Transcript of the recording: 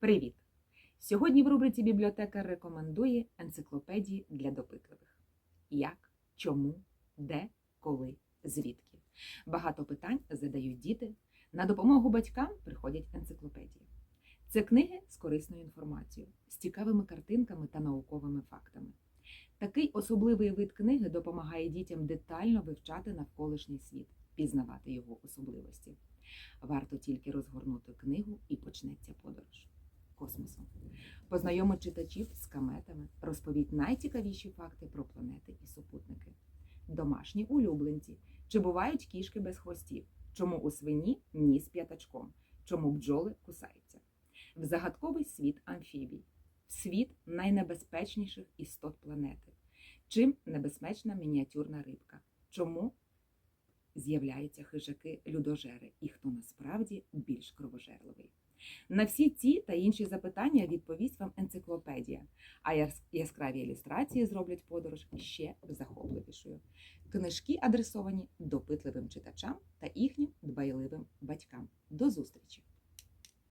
Привіт! Сьогодні в рубриці бібліотека рекомендує енциклопедії для допитливих: як, чому, де, коли, звідки. Багато питань задають діти. На допомогу батькам приходять енциклопедії. Це книги з корисною інформацією, з цікавими картинками та науковими фактами. Такий особливий вид книги допомагає дітям детально вивчати навколишній світ, пізнавати його особливості. Варто тільки розгорнути книгу і почнеться подорож космосом. Познайомить читачів з кометами, розповідь найцікавіші факти про планети і супутники. Домашні улюбленці. Чи бувають кішки без хвостів? Чому у свині ніс п'ятачком? Чому бджоли кусаються? В загадковий світ амфібій, світ найнебезпечніших істот планети. Чим небезпечна мініатюрна рибка? Чому з'являються хижаки-людожери і хто насправді більш кровожерливий? На всі ці та інші запитання відповість вам енциклопедія, а яскраві ілюстрації зроблять подорож ще захопливішою. Книжки адресовані допитливим читачам та їхнім дбайливим батькам. До зустрічі!